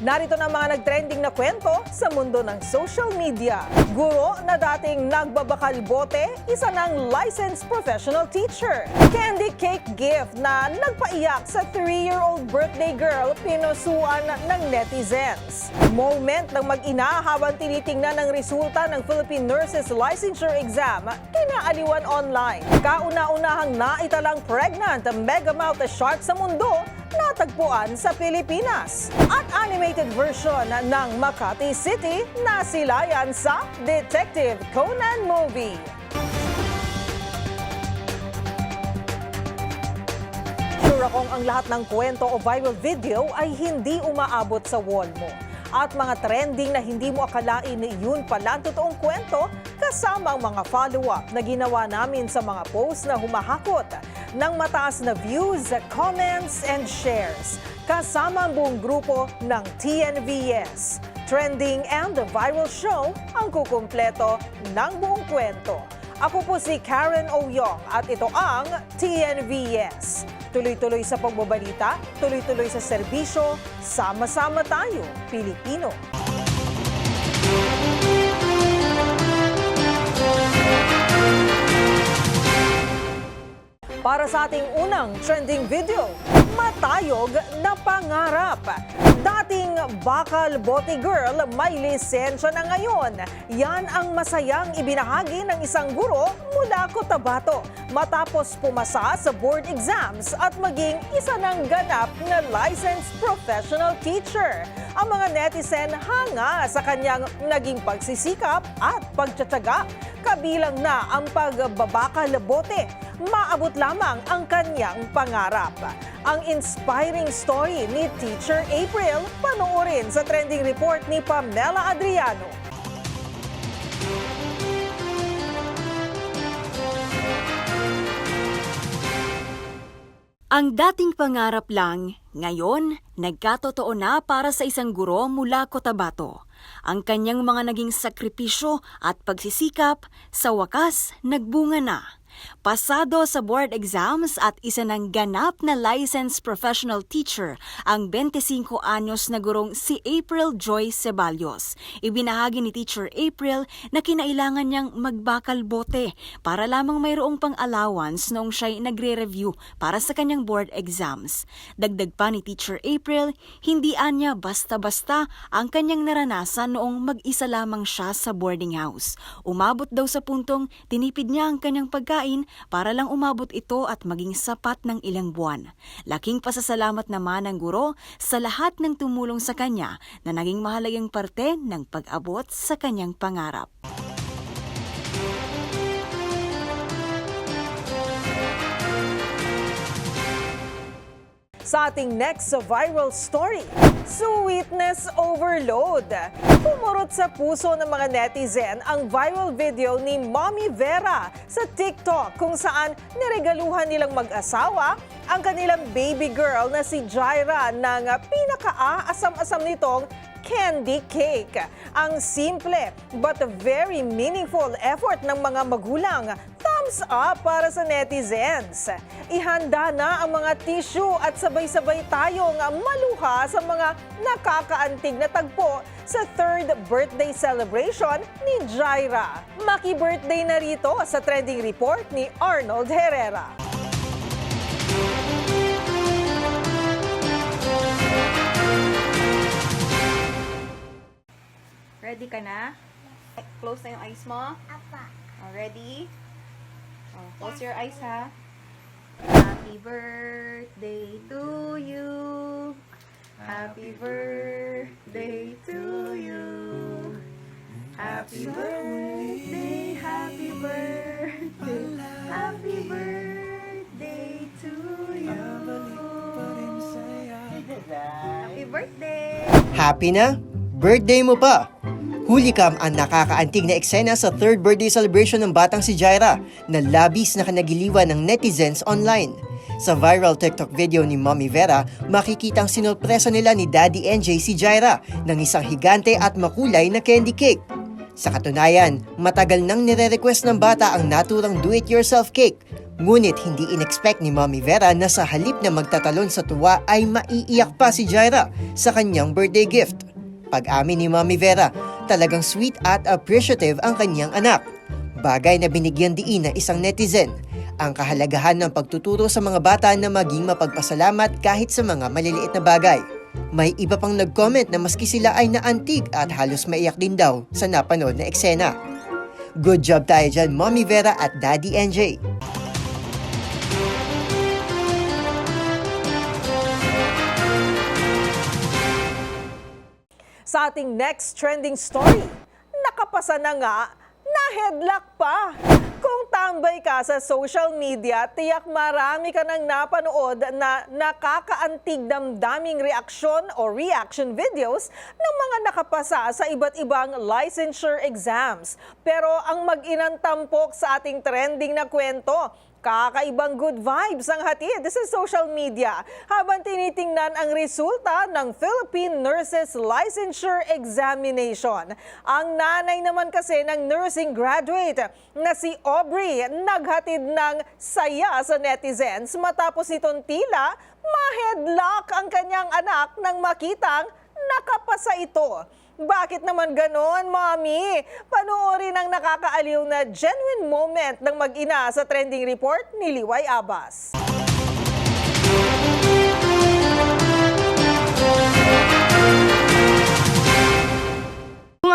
Narito na mga nagtrending na kwento sa mundo ng social media. Guro na dating nagbabakal bote, isa ng licensed professional teacher. Candy cake gift na nagpaiyak sa 3-year-old birthday girl pinusuan ng netizens. Moment ng mag-ina habang tinitingnan ang resulta ng Philippine Nurses Licensure Exam, kinaaliwan online. Kauna-unahang naitalang pregnant ang megamouth shark sa mundo natagpuan sa Pilipinas. At animated version ng Makati City na silayan sa Detective Conan movie. Sure akong ang lahat ng kwento o viral video ay hindi umaabot sa wall mo. At mga trending na hindi mo akalain na yun pala totoong kwento kasama ang mga follow-up na ginawa namin sa mga posts na humahakot ng mataas na views, comments, and shares. Kasama ang buong grupo ng TNVS. Trending and the viral show ang kukumpleto ng buong kwento. Ako po si Karen Oyong at ito ang TNVS. Tuloy-tuloy sa pagbabalita, tuloy-tuloy sa serbisyo, sama-sama tayo, Pilipino. Para sa ating unang trending video, matayog na pangarap. Dating bakal bote girl, may lisensya na ngayon. Yan ang masayang ibinahagi ng isang guro mula Cotabato matapos pumasa sa board exams at maging isa ng ganap na licensed professional teacher. Ang mga netizen hanga sa kanyang naging pagsisikap at pagtsatsaga. Kabilang na ang pagbabakal bote maabot lamang ang kanyang pangarap. Ang inspiring story ni Teacher April panoorin sa trending report ni Pamela Adriano. Ang dating pangarap lang, ngayon, nagkatotoo na para sa isang guro mula Cotabato. Ang kanyang mga naging sakripisyo at pagsisikap, sa wakas, nagbunga na. Pasado sa board exams at isa ng ganap na licensed professional teacher ang 25 anyos na gurong si April Joy Ceballos. Ibinahagi ni Teacher April na kinailangan niyang magbakal bote para lamang mayroong pang-allowance noong siya'y nagre-review para sa kanyang board exams. Dagdag pa ni Teacher April, hindi anya basta-basta ang kanyang naranasan noong mag-isa lamang siya sa boarding house. Umabot daw sa puntong tinipid niya ang kanyang pagkain para lang umabot ito at maging sapat ng ilang buwan. Laking pasasalamat naman ng guro sa lahat ng tumulong sa kanya na naging mahalagang parte ng pag-abot sa kanyang pangarap. Sa ating next viral story, sweetness overload. Pumurot sa puso ng mga netizen ang viral video ni Mommy Vera sa TikTok kung saan niregaluhan nilang mag-asawa ang kanilang baby girl na si Jaira ng pinaka-aasam-asam nitong candy cake. Ang simple but very meaningful effort ng mga magulang. Thumbs up para sa netizens. Ihanda na ang mga tissue at sabay-sabay tayong maluha sa mga nakakaantig na tagpo sa third birthday celebration ni Jaira. Maki-birthday na rito sa trending report ni Arnold Herrera. Ready ka na? Close na yung eyes mo? Apa. Oh, ready? Oh, close your eyes ha. Happy birthday to you. Happy birthday to you. Happy birthday, happy birthday, happy birthday to you. Happy birthday! Happy na? Birthday mo pa! Hulikam ang nakakaantig na eksena sa third birthday celebration ng batang si Jaira na labis na kanagiliwan ng netizens online. Sa viral TikTok video ni Mommy Vera, makikitang sinurpresa nila ni Daddy NJ si Jaira ng isang higante at makulay na candy cake. Sa katunayan, matagal nang nire-request ng bata ang naturang do-it-yourself cake Ngunit hindi inexpect ni Mommy Vera na sa halip na magtatalon sa tuwa ay maiiyak pa si Jaira sa kanyang birthday gift. Pag-amin ni Mommy Vera, talagang sweet at appreciative ang kanyang anak. Bagay na binigyan diin ng isang netizen, ang kahalagahan ng pagtuturo sa mga bata na maging mapagpasalamat kahit sa mga maliliit na bagay. May iba pang nag-comment na maski sila ay naantig at halos maiyak din daw sa napanood na eksena. Good job tayo dyan, Mommy Vera at Daddy NJ. Sa ating next trending story, nakapasa na nga, na headlock pa. Kung tambay ka sa social media, tiyak marami ka nang napanood na nakakaantig damdaming reaksyon o reaction videos ng mga nakapasa sa iba't ibang licensure exams. Pero ang mag-inang sa ating trending na kwento, Kakaibang good vibes ang hatid sa social media habang tinitingnan ang resulta ng Philippine Nurses Licensure Examination. Ang nanay naman kasi ng nursing graduate na si Aubrey naghatid ng saya sa netizens matapos itong tila ma-headlock ang kanyang anak nang makitang nakapasa ito. Bakit naman ganon, Mommy? Panoorin ang nakakaaliw na genuine moment ng mag-ina sa trending report ni Liway Abbas.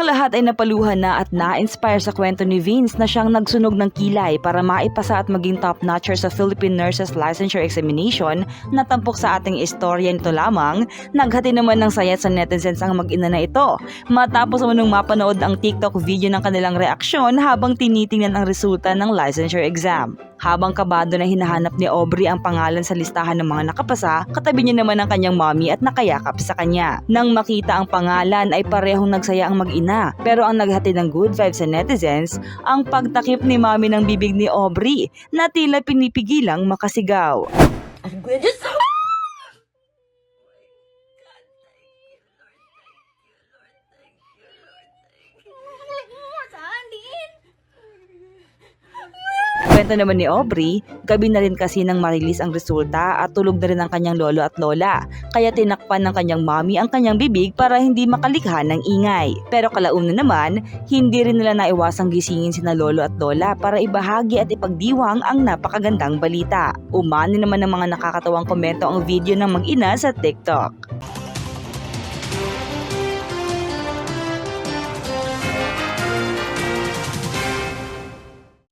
Ang lahat ay napaluhan na at na-inspire sa kwento ni Vince na siyang nagsunog ng kilay para maipasa at maging top-notcher sa Philippine Nurses Licensure Examination na tampok sa ating istorya nito lamang, naghati naman ng saya sa netizens ang mag-ina na ito matapos naman mapanood ang TikTok video ng kanilang reaksyon habang tinitingnan ang resulta ng licensure exam. Habang kabado na hinahanap ni Aubrey ang pangalan sa listahan ng mga nakapasa, katabi niya naman ang kanyang mommy at nakayakap sa kanya. Nang makita ang pangalan ay parehong nagsaya ang mag-ina. Pero ang naghatid ng good vibes sa netizens, ang pagtakip ni mommy ng bibig ni Aubrey na tila pinipigilang makasigaw. Saan din? Kwento naman ni Aubrey, gabi na rin kasi nang marilis ang resulta at tulog na rin ang kanyang lolo at lola. Kaya tinakpan ng kanyang mommy ang kanyang bibig para hindi makalikha ng ingay. Pero kalaunan naman, hindi rin nila naiwasang gisingin sina lolo at lola para ibahagi at ipagdiwang ang napakagandang balita. Umani naman ng mga nakakatawang komento ang video ng mag-ina sa TikTok.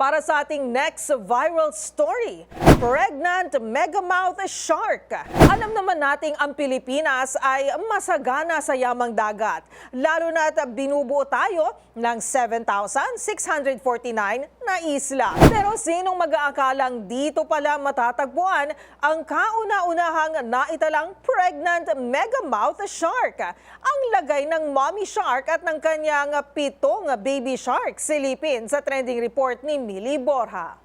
Para sa ating next viral story, pregnant megamouth shark. Alam naman nating ang Pilipinas ay masagana sa yamang dagat. Lalo na't binubuo tayo ng 7,649 na isla. Pero sinong mag-aakalang dito pala matatagpuan ang kauna-unahang naitalang pregnant megamouth shark? Ang lagay ng mommy shark at ng kanyang pitong baby shark silipin sa trending report ni Mili Borja.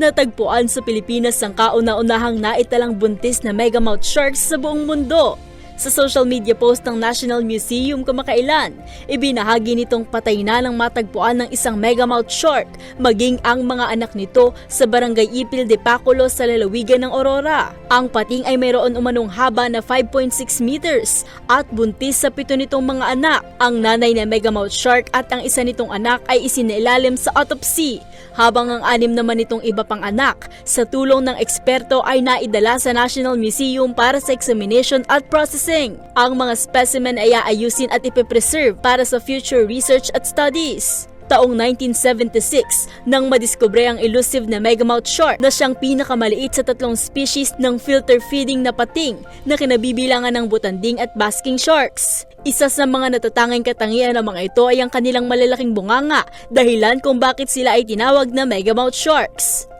Natagpuan sa Pilipinas ang kauna-unahang naitalang buntis na megamouth sharks sa buong mundo. Sa social media post ng National Museum kamakailan, ibinahagi nitong patay na ng matagpuan ng isang megamouth shark maging ang mga anak nito sa barangay Ipil de Paculo sa lalawigan ng Aurora. Ang pating ay mayroon umanong haba na 5.6 meters at buntis sa pito nitong mga anak. Ang nanay na megamouth shark at ang isa nitong anak ay isinailalim sa autopsy habang ang anim naman nitong iba pang anak sa tulong ng eksperto ay naidala sa National Museum para sa examination at processing. Ang mga specimen ay aayusin at ipipreserve para sa future research at studies. Taong 1976 nang madiskubre ang elusive na megamouth shark na siyang pinakamaliit sa tatlong species ng filter feeding na pating na kinabibilangan ng butanding at basking sharks. Isa sa mga natatanging katangian ng mga ito ay ang kanilang malalaking bunganga, dahilan kung bakit sila ay tinawag na megamouth sharks.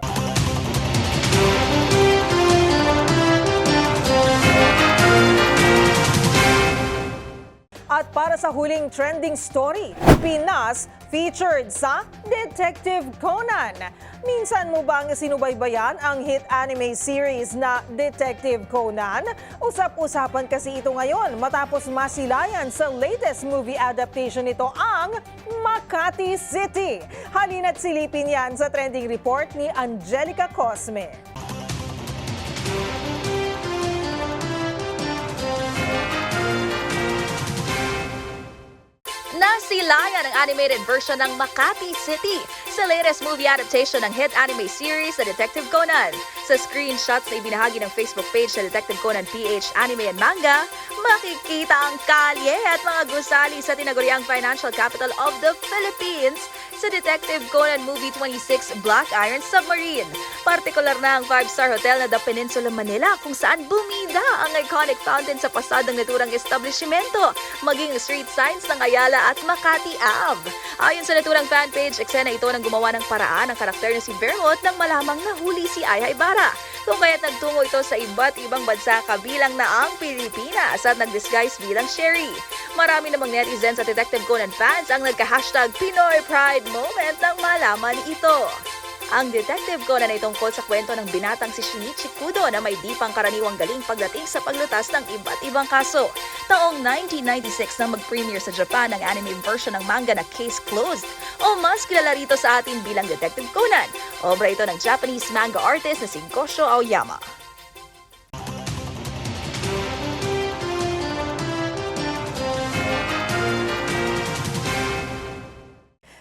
Para sa huling trending story, Pinas featured sa Detective Conan. Minsan mo bang sinubaybayan ang hit anime series na Detective Conan? Usap-usapan kasi ito ngayon matapos masilayan sa latest movie adaptation nito ang Makati City. Halina't silipin yan sa trending report ni Angelica Cosme. Nasilayan ang animated version ng Makati City sa latest movie adaptation ng hit anime series na Detective Conan. Sa screenshots na ibinahagi ng Facebook page sa Detective Conan PH Anime and Manga, makikita ang kalye at mga gusali sa tinaguriang financial capital of the Philippines sa Detective Conan Movie 26 Black Iron Submarine. Partikular na ang 5-star hotel na The Peninsula Manila kung saan bumida ang iconic fountain sa pasadang naturang establishmento, maging street signs ng Ayala at Makati Ave. Ayon sa naturang fanpage, eksena ito ng gumawa ng paraan ang karakter na si Bermot nang malamang nahuli si Aya Ibarra. Kung kaya't nagtungo ito sa iba't ibang bansa kabilang na ang Pilipinas at nag-disguise bilang Sherry. Marami namang netizens at Detective Conan fans ang nagka-hashtag Pinoy Pride moment nang malaman ito. Ang Detective Conan ay tungkol sa kwento ng binatang si Shinichi Kudo na may di pangkaraniwang galing pagdating sa paglutas ng iba't ibang kaso. Taong 1996 nang mag-premiere sa Japan ang anime version ng manga na Case Closed o mas kilala rito sa atin bilang Detective Conan. Obra ito ng Japanese manga artist na si Gosho Aoyama.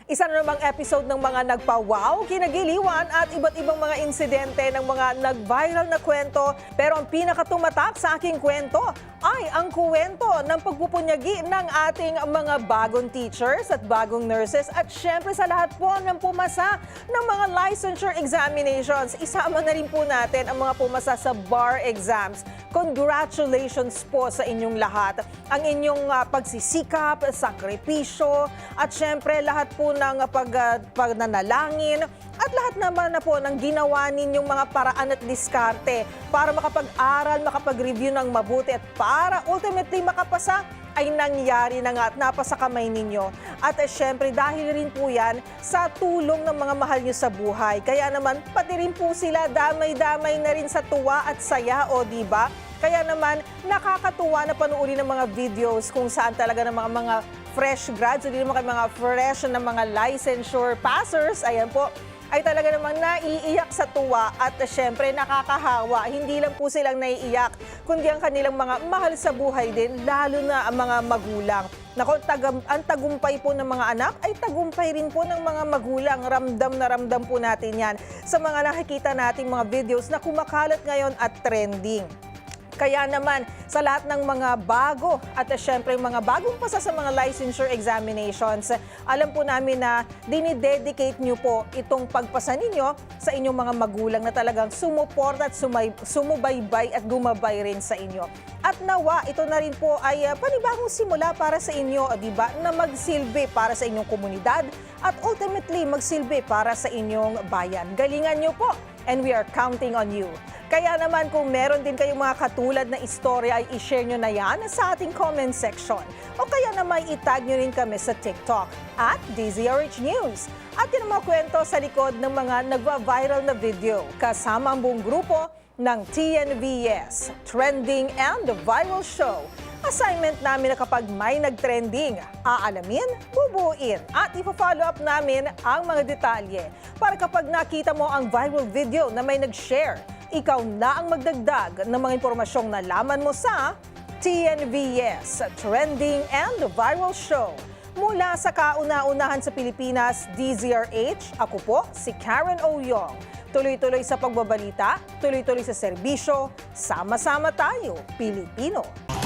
Isa na namang episode ng mga nagpa-wow, kinagiliwan at iba't ibang mga insidente ng mga nag-viral na kwento. Pero ang pinakatumatak sa aking kwento ay ang kwento ng pagpupunyagi ng ating mga bagong teachers at bagong nurses at syempre sa lahat po ng pumasa ng mga licensure examinations. Isama na rin po natin ang mga pumasa sa bar exams. Congratulations po sa inyong lahat. Ang inyong ah, pagsisikap, sakripisyo, at syempre lahat po ng ah, pag, ah, pagnanalangin at lahat naman na po ng ginawa ninyong mga paraan at diskarte para makapag-aral, makapag-review ng mabuti at para ultimately makapasa ay nangyari na nga at napasa kamay ninyo. At eh, syempre dahil rin po yan sa tulong ng mga mahal nyo sa buhay. Kaya naman pati rin po sila damay-damay na rin sa tuwa at saya o di ba? Kaya naman nakakatuwa na panuuri ng mga videos kung saan talaga ng mga mga fresh grads, hindi naman mga fresh na mga licensure passers. Ayan po, ay talaga namang naiiyak sa tuwa at syempre nakakahawa. Hindi lang po silang naiiyak, kundi ang kanilang mga mahal sa buhay din, lalo na ang mga magulang. Nako, tagam, ang tagumpay po ng mga anak ay tagumpay rin po ng mga magulang. Ramdam na ramdam po natin yan sa mga nakikita nating mga videos na kumakalat ngayon at trending. Kaya naman, sa lahat ng mga bago at uh, syempre mga bagong pasa sa mga licensure examinations, alam po namin na dinidedicate nyo po itong pagpasa ninyo sa inyong mga magulang na talagang sumuporta at sumay, sumubaybay at gumabay rin sa inyo. At nawa, ito na rin po ay uh, panibagong simula para sa inyo, di ba, na magsilbi para sa inyong komunidad at ultimately magsilbi para sa inyong bayan. Galingan nyo po and we are counting on you. Kaya naman kung meron din kayong mga katulad na istorya ay i-share nyo na yan sa ating comment section. O kaya naman itag nyo rin kami sa TikTok at DZRH News. At yun ang mga kwento sa likod ng mga nagva-viral na video kasama ang buong grupo ng TNVS, Trending and Viral Show. Assignment namin na kapag may nag-trending, aalamin, bubuin at ipa-follow up namin ang mga detalye para kapag nakita mo ang viral video na may nag-share, ikaw na ang magdagdag ng mga impormasyong nalaman mo sa TNVS, Trending and Viral Show. Mula sa kauna-unahan sa Pilipinas, DZRH, ako po si Karen Oyong. Tuloy-tuloy sa pagbabalita, tuloy-tuloy sa serbisyo, sama-sama tayo, Pilipino.